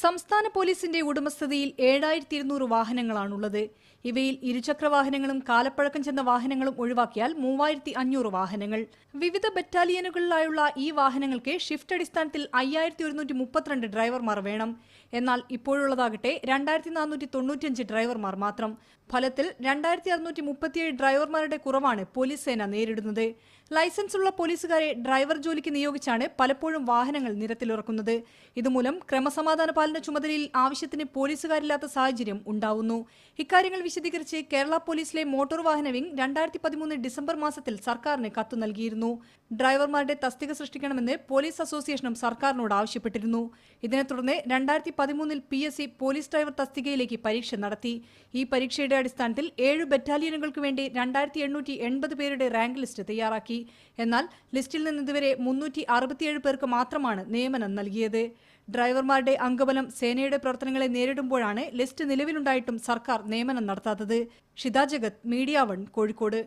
സംസ്ഥാന പോലീസിന്റെ ഉടമസ്ഥതയിൽ ഏഴായിരത്തി ഇരുന്നൂറ് വാഹനങ്ങളാണുള്ളത്. ഇവയിൽ ഇരുചക്ര വാഹനങ്ങളും കാലപ്പഴക്കം ചെന്ന വാഹനങ്ങളും ഒഴിവാക്കിയാൽ മൂവായിരത്തി അഞ്ഞൂറ് വാഹനങ്ങൾ. വിവിധ ബറ്റാലിയനുകളിലായുള്ള ഈ വാഹനങ്ങൾക്ക് ഷിഫ്റ്റ് അടിസ്ഥാനത്തിൽ അയ്യായിരത്തി ഒരുന്നൂറ്റി മുപ്പത്തിരണ്ട് ഡ്രൈവർമാർ വേണം. എന്നാൽ ഇപ്പോഴുള്ളതാകട്ടെ രണ്ടായിരത്തി നാനൂറ്റി തൊണ്ണൂറ്റിയഞ്ച് ഡ്രൈവർമാർ മാത്രം. ഫലത്തിൽ രണ്ടായിരത്തി അറുന്നൂറ്റി മുപ്പത്തിയേഴ് ഡ്രൈവർമാരുടെ കുറവാണ് പോലീസ് സേന നേരിടുന്നത്. ലൈസൻസ് ഉള്ള പോലീസുകാരെ ഡ്രൈവർ ജോലിക്ക് നിയോഗിച്ചാണ് പലപ്പോഴും വാഹനങ്ങൾ നിരത്തിലിറക്കുന്നത്. ഇതുമൂലം ക്രമസമാധാന പാലന ചുമതലയിൽ ആവശ്യത്തിന് പോലീസുകാരില്ലാത്ത സാഹചര്യം ഉണ്ടാവുന്നു. ഇക്കാര്യങ്ങൾ വിശദീകരിച്ച് കേരള പോലീസിലെ മോട്ടോർ വാഹന വിംഗ് രണ്ടായിരത്തി പതിമൂന്ന് ഡിസംബർ മാസത്തിൽ സർക്കാരിന് കത്തു നൽകിയിരുന്നു. ഡ്രൈവർമാരുടെ തസ്തിക സൃഷ്ടിക്കണമെന്ന് പോലീസ് അസോസിയേഷനും സർക്കാരിനോട് ആവശ്യപ്പെട്ടിരുന്നു. ഇതിനെ തുടർന്ന് രണ്ടായിരത്തി പതിമൂന്നിൽ P S C police driver തസ്തികയിലേക്ക് പരീക്ഷ നടത്തി. ഈ പരീക്ഷയുടെ അടിസ്ഥാനത്തിൽ ഏഴ് ബറ്റാലിയനുകൾക്ക് വേണ്ടി രണ്ടായിരത്തി എണ്ണൂറ്റി എൺപത് പേരുടെ റാങ്ക് ലിസ്റ്റ് തയ്യാറാക്കി. എന്നാൽ ലിസ്റ്റിൽ നിന്ന് ഇതുവരെ മുന്നൂറ്റി അറുപത്തിയേഴ് പേർക്ക് മാത്രമാണ് നിയമനം നൽകിയത്. ഡ്രൈവർമാരുടെ അംഗബലം സേനയുടെ പ്രവർത്തനങ്ങളെ നേരിടുമ്പോഴാണ് ലിസ്റ്റ് നിലവിലുണ്ടായിട്ടും സർക്കാർ നിയമനം നടത്താത്തത്. Shitha Jagat media one Kozhikode.